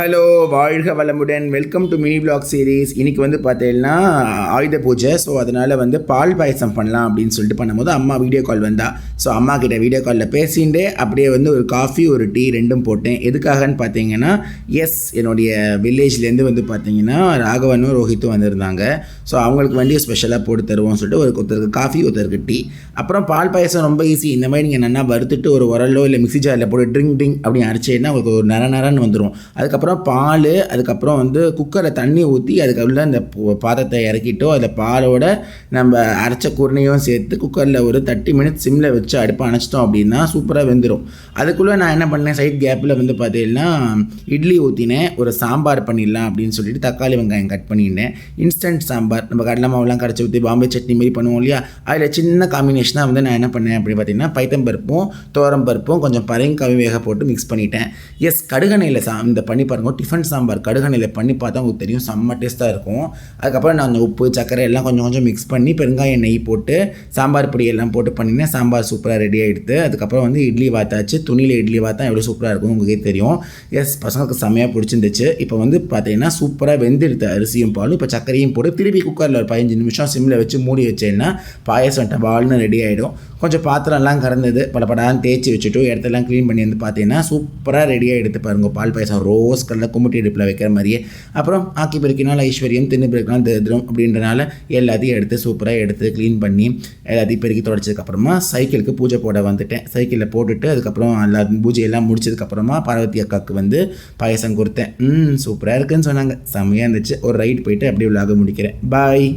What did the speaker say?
Hello வாழ்க வளமுடன். Welcome to mini blog series இன்றைக்கி வந்து பார்த்தீங்கன்னா ஆயுத பூஜை. ஸோ அதனால் வந்து பால் பாயசம் பண்ணலாம் அப்படின்னு சொல்லிட்டு பண்ணும்போது அம்மா வீடியோ கால் வந்தா. ஸோ அம்மா கிட்ட வீடியோ காலில் பேசிட்டு அப்படியே வந்து ஒரு காஃபி ஒரு டீ ரெண்டும் போட்டேன். எதுக்காகன்னு பார்த்தீங்கன்னா எஸ் என்னுடைய வில்லேஜ்லேருந்து வந்து பார்த்தீங்கன்னா ராகவனும் ரோஹித்தும் வந்திருந்தாங்க. ஸோ அவங்களுக்கு வேண்டிய ஸ்பெஷலாக போட்டு தருவோம்னு சொல்லிட்டு ஒரு ஒருத்தருக்கு காஃபி ஒருத்தருக்கு டீ அப்புறம் பால் பாயசம் ரொம்ப ஈஸி இந்த மாதிரி நீங்கள் நல்லா வறுத்துட்டு ஒரு உரலோ இல்லை மிக்சி ஜாரில் போட்டு ட்ரிங்க் ட்ரிங்க் அப்படின்னு அரைச்சேன்னா உங்களுக்கு ஒரு நர நரன்னு வந்துடும் அதுக்கப்புறம் பால் அதுக்கப்புறம் வந்து குக்கரில் தண்ணி ஊற்றி அதுக்கப்புறம் அந்த பாத்திரத்தை இறக்கிட்டோ அதில் பாலோட நம்ம அரைச்ச குருணையும் சேர்த்து குக்கரில் ஒரு தேர்ட்டி மினிட்ஸ் சிம்மில் வச்சு அடுப்பை அணைச்சிட்டோம் அப்படின்னா சூப்பராக வெந்துடும் அதுக்குள்ளே நான் என்ன பண்ணேன் சைட் கேப்பில் வந்து பார்த்தீங்கன்னா இட்லி ஊற்றினேன் ஒரு சாம்பார் பண்ணிடலாம் அப்படின்னு சொல்லிட்டு தக்காளி வெங்காயம் கட் பண்ணிட்டேன் இன்ஸ்டன்ட் சாம்பார் நம்ம கடலை மாவுலாம் கரைச்சி ஊற்றி பாம்பே சட்னி மாதிரி பண்ணுவோம் இல்லையா? அதில் சின்ன காம்பினேஷனாக வந்து நான் என்ன பண்ணேன் அப்படின்னு பார்த்தீங்கன்னா பைத்தம்பருப்பும் தோரம் பருப்பும் கொஞ்சம் கவி வேக போட்டு மிக்ஸ் பண்ணிட்டேன். எஸ் கடுகணையில் சா இந்த பண்ணி பாருங்கள் டிஃபன் சாம்பார் கடுகணையில் பண்ணி பார்த்தா உங்களுக்கு தெரியும் செம்ம டேஸ்ட்டாக இருக்கும். அதுக்கப்புறம் நான் அந்த உப்பு சர்க்கரை எல்லாம் கொஞ்சம் கொஞ்சம் மிக்ஸ் பண்ணி பெருங்காயம் நெய் போட்டு சாம்பார் பொடி எல்லாம் போட்டு பண்ணினேன். சாம்பார் சூப்பராக ரெடி ஆகிடுது அதுக்கப்புறம் வந்து இட்லி வாத்தாச்சு துணியில் இட்லி வாத்தா எவ்வளோ சூப்பராக இருக்கும் உங்களுக்கே தெரியும். எஸ் பசங்களுக்கு செம்மையாக பிடிச்சிருந்துச்சு. இப்போ வந்து பார்த்தீங்கன்னா சூப்பராக வெந்திருது அரிசியும் பாலும். இப்போ சர்க்கரையும் போட்டு திருப்பி குக்கரில் ஒரு பதினஞ்சு நிமிஷம் சிம்மில் வச்சு மூடி வச்சேன்னா பாயசம் டபால்னு ரெடி ஆகிடும் கொஞ்சம் பாத்திரம்லாம் கறந்தது படப்படான்னு தேய்ச்சி வச்சுட்டு இடத்தெல்லாம் க்ளீன் பண்ணி வந்து பார்த்தீங்கன்னா சூப்பராக ரெடியாக எடுத்து பாருங்க. பால் பாயசம் ரோஸ் கலரில் கும்பிட்டு அடுப்பில் வைக்கிற மாதிரியே. அப்புறம் ஆக்கி பெருக்கினால் ஐஸ்வர்யம் தின்னு பெருக்கினால் தரித்திரம் அப்படின்றனால எல்லாத்தையும் எடுத்து சூப்பராக எடுத்து க்ளீன் பண்ணி எல்லாத்தையும் பெருக்கி தொடச்சதுக்கப்புறமா சைக்கிளுக்கு பூஜை போட வந்துட்டேன். சைக்கிளில் போட்டுட்டு அதுக்கப்புறம் எல்லா பூஜையெல்லாம் முடிச்சதுக்கப்புறமா பார்வதி அக்காவுக்கு வந்து பாயசம் கொடுத்தேன். ம் சூப்பராக இருக்குன்னு சொன்னாங்க. செம்மையாக இருந்துச்சு. ஒரு ரைட் போயிட்டு அப்படியே உள்ளாக முடிக்கிறேன். பாய்